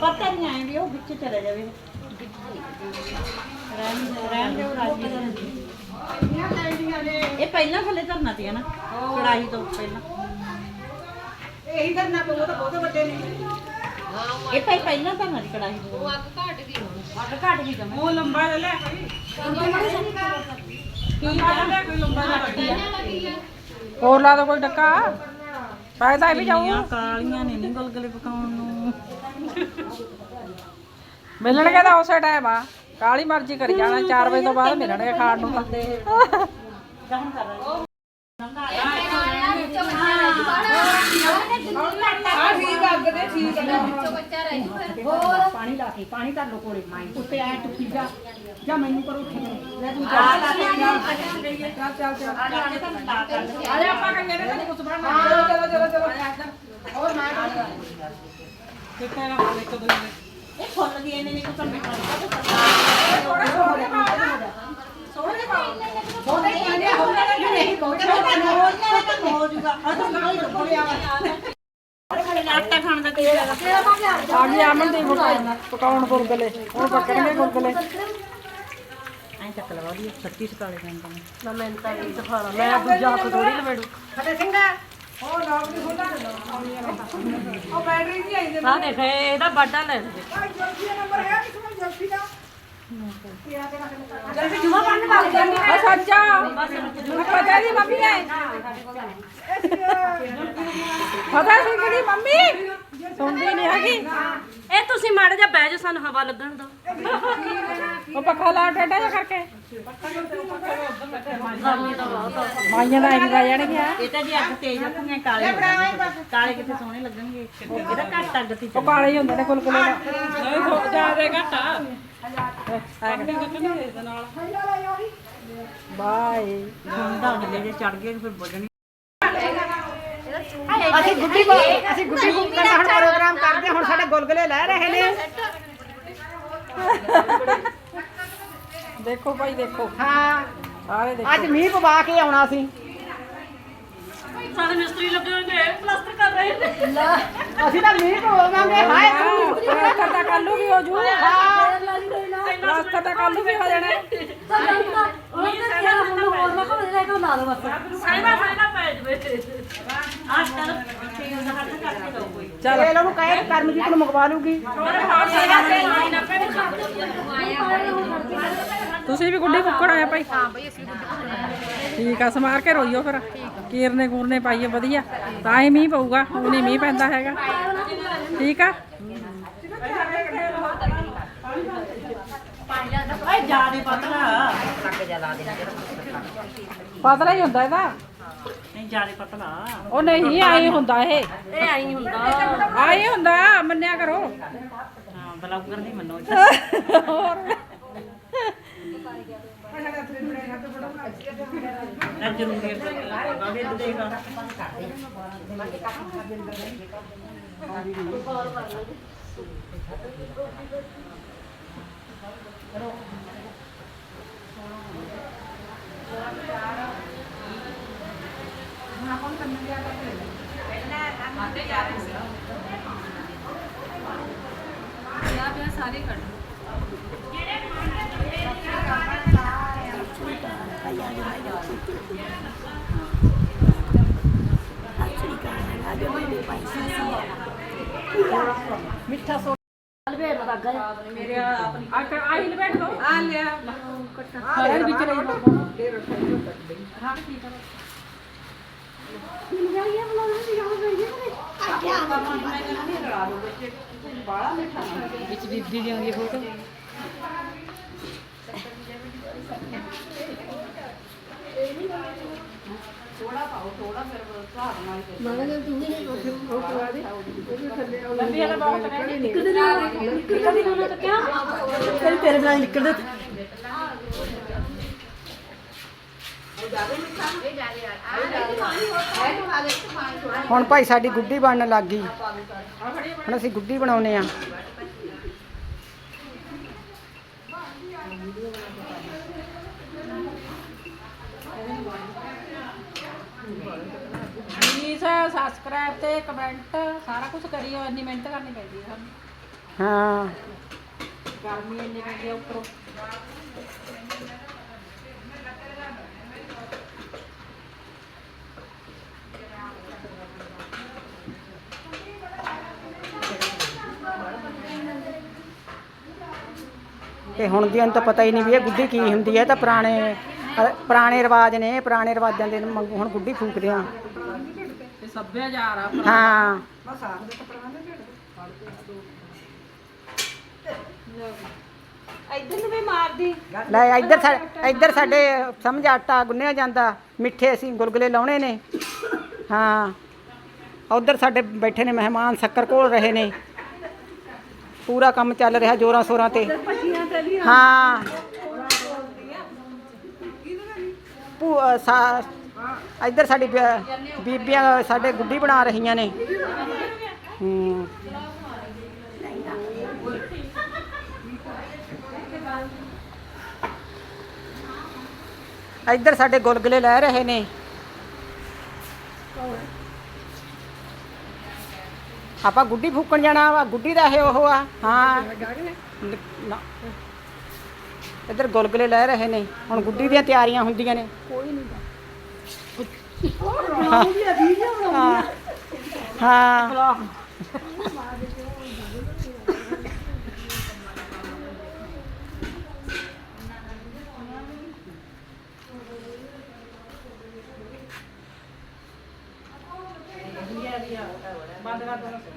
ਪਤਾ ਨਹੀਂ ਆਏ ਵੀ ਉਹ ਵਿੱਚ ਚਲੇ ਜਾਵੇ। ਰਹਿਣ ਰਹਿਣ ਦੇ ਰਾਜੀ ਇਹ ਪਹਿਲਾਂ ਥੱਲੇ ਧਰਨਾ ਸੀ ਨਾ? ਕੜਾਹੀ ਤੋਂ ਪਹਿਲਾਂ। ਇਹੀ ਕਰਨਾ ਪਊ ਉਹ ਤਾਂ ਬਹੁਤੇ ਵੱਡੇ ਨੇ। ਇਹ ਭਾਈ ਪਹਿਲਾਂ ਧਰਨਾ ਸੀ ਕੜਾਹੀ ਤੋਂ। ਉਹ ਅੱਗ ਘਟ ਗਈ। ਹੁਣ ਅੱਗ ਘਟ ਗਈ ਜਮੇ। ਉਹ ਲੰਬਾ ਲੈ ਲੈ। ਕੀ ਆ ਕੋਈ ਲੰਬਾ ਆ ਹੋਰ ਲਾ ਦੋ ਕੋਈ ਡੱਕਾ। ਫਾਇਦਾ ਵੀ ਜਾਊ। ਕਾਲੀਆਂ ਨੇ ਨਹੀਂ ਗੁਲਗੁਲੇ ਪਕਾਉਣ ਨੂੰ। ਮਿਲਣਗੇ ਤਾਂ ਉਸੇ ਟਾਈਮ ਆ। ਕਾਲੀ ਮਰਜ਼ੀ ਕਰੀ ਜਾਣਾ 4 ਵਜੇ ਤੋਂ ਬਾਅਦ ਮਿਲਣਗੇ ਖਾਣ ਨੂੰ। ਤਾਂ ਠੀਕ ਠੀਕ ਪਾਣੀ ਲਾ ਕੇ ਪਾਣੀ ਧਰ ਲੋ ਕੋਲੇ। ਉੱਤੇ ਆਏ ਟੁੱਕੀ ਜਾ। ਜਾਂ ਮੈਨੂੰ ਕਰੋ ਉੱਠ ਲੈ ਤੂੰ ਚੱਲ ਚੱਲ ਚੱਲ। ਚੱਲ ਆ। ਜਾ ਆਪਾਂ ਕੰਗੇ ਨੇ ਕੁਝ ਬਣਾਉਣਾ? ਚਲੋ ਚਲੋ ਚਲੋ ਚਲੋ। ਹੋਰ ਮੈਂ ਕਿੱਥੇ ਨਾ ਇੱਕ ਦੋ ਇਹ ਫੁੱਲ ਦੀ ਇਹਨੇ ਨਹੀਂ ਕੁਝ ਮਿਟਣਾ ਥੋੜੇ ਥੋੜੇ ਸੋਹਣੇ ਬਹੁਤੇ ਪਾਣੀ ਹੋ ਗਿਆ ਨਹੀਂ ਬਹੁਤੇ ਹੋ ਜੂਗਾ ਆ ਤਾਂ ਕੋਈ ਦੁਪੜਿਆ ਆਟਾ ਖਾਣ ਦਾ ਕੀ ਫਾਇਦਾ ਆ ਗਈ ਅਮਨ ਦੀ ਪਕਾਉਣ ਗੁਲਗਲੇ ਹੁਣ ਪੱਕਣਗੇ ਗੁਲਗਲੇ ਐਂ ਚੱਕ ਲਵਾ ਦੀ ਸੱਤੀ ਸਕਾਲੇ ਪੈਂਦਾ ਨਾ ਮੈਂ ਤਾਂ ਇਹ ਦਿਖਾਣਾ ਮੈਂ ਦੂਜਾ ਹੱਥ ਥੋੜੀ ਲਵੇੜੂ ਖੜੇ ਸਿੰਘਾ ਉਹ ਲੋਕ ਦੀ ਖੋਲਾ ਉਹ ਬੈਟਰੀ ਨਹੀਂ ਆਈ ਆ ਦੇਖ ਇਹਦਾ ਬਾਟਾ ਲੈ ਲੈ ਜਲਦੀ ਨੰਬਰ ਹੈ ਕਿਸੇ ਨੂੰ ਜਲਦੀ ਦਾ। ਜਲਦੀ ਜੁਮਾ ਪੜਨ ਲੱਗ ਜਾਂਦੀ ਆ ਸੱਚਾ। ਮੈਂ ਪਤਾ ਦੀ ਮੰਮੀ ਹੈ ਪਤਾ ਸਿੰਘ ਦੀ ਮੰਮੀ? ਸੁਣਦੀ ਨਹੀਂ ਹੈਗੀ। ਇਹ ਤੁਸੀਂ ਮਾੜਾ ਜਿਹਾ ਬਹਿ ਜਾ ਸਾਨੂੰ ਹਵਾ ਲੱਗਣ ਦਿਓ। ਉਹ ਪੱਖਾ ਲਾ ਟੇਡਾ ਜਿਹਾ ਕਰਕੇ। ਮਾਈਆਂ ਦਾ ਜਾ ਜਾਣਗੀਆਂ। ਇਹ ਤਾਂ ਜੀ ਅੱਗ ਤੇਜ਼ ਰੱਖੂਗੇ ਕਾਲੇ ਕਾਲੇ ਕਿੱਥੇ ਸੋਹਣੇ ਲੱਗਣਗੇ? ਇਹਦਾ ਘੱਟ ਅੱਗ ਤੇ ਉਹ ਕਾਲੇ ਹੀ ਹੁੰਦੇ ਨੇ ਗੁਲਗੁਲੇ ਦਾ। ਨਹੀਂ ਹੋ ਜਾਦੇ ਘਟਾ ਬਾਏ। ਹੁੰਦਾ ਹੁੰਦੇ ਜੇ ਚੜ ਗਏ ਫਿਰ ਵੱਜਣੀ ਅਸੀਂ ਗੁੱਡੀ ਬੋ ਅਸੀਂ ਗੁੱਡੀ ਬੁੱਕ ਕਰਨਾ ਹੁਣ ਪ੍ਰੋਗਰਾਮ ਕਰਦੇ ਹੁਣ ਸਾਡੇ ਗੁਲਗੁਲੇ ਲੈ ਰਹੇ ਨੇ। ਦੇਖੋ ਭਾਈ ਦੇਖੋ। ਹਾਂ। ਸਾਰੇ ਦੇਖੋ। ਅੱਜ ਮੀਂਹ ਪਵਾ ਕੇ ਆਉਣਾ ਸੀ। ਸਾਰੇ ਮਿਸਤਰੀ ਲੱਗੇ ਹੋਏ ਨੇ ਪਲਾਸਟਰ ਕਰ ਰਹੇ ਨੇ। ਅਸੀਂ ਤਾਂ ਮੀਂਹ ਪਵਾਵਾਂਗੇ ਹਾਏ। ਪਲਾਸਟਰ ਤਾਂ ਕੱਲੂ ਵੀ ਹੋ ਜੂ। ਪਲਾਸਟਰ ਤਾਂ ਕੱਲੂ ਵੀ ਹੋ ਜਾਣਾ। ਸਾਈਨਾ ਸਾਈਨਾ ਪੈ ਜਵੇ। ਆਟਾ ਤੇਲ ਦਾ ਹੱਥ ਕਰਕੇ ਦੋ ਕੋਈ। ਚਲ। ਇਹ ਲੋਕ ਕਹੇ ਕਰਮਜੀਤ ਨੂੰ ਮੰਗਵਾ ਲੂਗੀ ਤੁਸੀਂ ਵੀ ਗੁੱਡੀ ਕੁੱਕੜ ਆਇਆ ਭਾਈ? ਹਾਂ ਭਾਈ ਅਸੀਂ ਠੀਕ ਆ ਸਮਾਰ ਕੇ ਰੋਈਓ ਫਿਰ। ਕੀਰਨੇ ਕੂਰਨੇ ਪਾਈਏ ਵਧੀਆ। ਤਾਂ ਹੀ ਮੀਂਹ ਪਊਗਾ ਉਹ ਨਹੀਂ ਮੀਂਹ ਪੈਂਦਾ ਹੈਗਾ। ਠੀਕ ਆ? ਪਤਲਾ। ਪਤਲਾ ਹੀ ਹੁੰਦਾ ਇਹਦਾ। ਨਹੀਂ ਜਿਆਦੇ ਪਤਲਾ। ਉਹ ਨਹੀਂ ਹੁੰਦਾ ਇਹ। ਇਹ ਆਈ ਹੁੰਦਾ। ਹੁੰਦਾ ਮੰਨਿਆ ਕਰੋ। ਹਾਂ ਬਲੌਗਰ ਨਹੀਂ ਮੰਨੋ। ਹੋਰ। ਨਾ ਜ਼ਰੂਰੀ ਬਾਬੇ ਤੇ ਦੇਖਾ ਆ। ਕ- ਆਹੀ ਲਪੇਟ ਦੋ ਆ ਲਿਆ। ਹਾਂ ਯਾਰ ਵਿੱਚ ਰਹੀ ਵਿੱਚ ਬੀਬੀ ਦੀ ਆਉਂਦੀ ਫੋਟੋ। ਲੰਬੀ ਵਾਲਾ ਬਹੁਤ ਰਹਿੰਦੀ ਤੇਰੇ ਨਾਲ ਨਿਕਲਦੇ। ਹੁਣ ਭਾਈ ਸਾਡੀ ਗੁੱਡੀ ਬਣਨ ਲੱਗ ਗਈ। ਹੁਣ ਅਸੀਂ ਗੁੱਡੀ ਬਣਾਉਨੇ ਆ। ਸਬਸਕ੍ਰਾਈਬ ਤੇ ਕਮੈਂਟ ਸਾਰਾ ਕੁਝ ਕਰਿਓ ਇੰਨੀ ਮਿਹਨਤ ਕਰਨੀ ਪੈਂਦੀ ਹੈ ਸਾਨੂੰ। ਹਾਂ। ਗਰਮੀ ਇੰਨੀ ਪੈਂਦੀ ਆ ਉੱਪਰੋਂ। ਤੇ ਹੁਣ ਦੀਆਂ ਨੂੰ ਤਾਂ ਪਤਾ ਹੀ ਨਹੀਂ ਵੀ ਇਹ ਗੁੱਡੀ ਕੀ ਹੁੰਦੀ ਹੈ ਇਹ ਤਾਂ ਪੁਰਾਣੇ ਪੁਰਾਣੇ ਰਿਵਾਜ ਨੇ ਪੁਰਾਣੇ ਰਿਵਾਜਾਂ ਦੇ ਹੁਣ ਗੁੱਡੀ ਫੂਕਦੇ ਆ। ਸੱਭਿਆਚਾਰ ਆ ਹਾਂ। ਇੱਧਰ ਨੂੰ ਵੀ ਮਾਰਦੀ। ਲੈ ਇੱਧਰ ਸਾ- ਇੱਧਰ ਸਾਡੇ ਸਮਝ ਆਟਾ ਗੁੰਨਿਆ ਜਾਂਦਾ। ਮਿੱਠੇ ਅਸੀਂ ਗੁਲਗੁਲੇ ਲਾਉਣੇ ਨੇ। ਹਾਂ। ਉਧਰ ਸਾਡੇ ਬੈਠੇ ਨੇ ਮਹਿਮਾਨ ਸ਼ੱਕਰ ਕੋਲ ਰਹੇ ਨੇ। ਪੂਰਾ ਕੰਮ ਚੱਲ ਰਿਹਾ ਜੋਰਾਂ ਸੋਰਾਂ ਤੇ। ਹਾਂ। ਭੂ- ਅ, ਸਾ ਇੱਧਰ ਸਾਡੀ ਬ- ਬੀਬੀਆਂ ਸਾਡੇ ਗੁੱਡੀ ਬਣਾ ਰਹੀਆਂ ਨੇ। ਹੂੰ। ਇੱਧਰ ਸਾਡੇ ਗੁਲਗੁਲੇ ਲੈ ਰਹੇ ਨੇ। ਆਪਾਂ ਗੁੱਡੀ ਫੂਕਣ ਜਾਣਾ ਵਾ, ਗੁੱਡੀ ਦਾ ਇਹ ਉਹ ਆ, ਹਾਂ। ਨ- ਨਾ। ਇੱਧਰ ਗੁਲਗੁਲੇ ਲੈ ਰਹੇ ਨੇ, ਹੁਣ ਗੁੱਡੀ ਦੀਆਂ ਤਿਆਰੀਆਂ ਹੁੰਦੀਆਂ ਨੇ। ਕੋਈ ਨਹੀਂ ਹਾਂ। ਹਾਂ। ਬੰਦ ਕਰ ਦੋ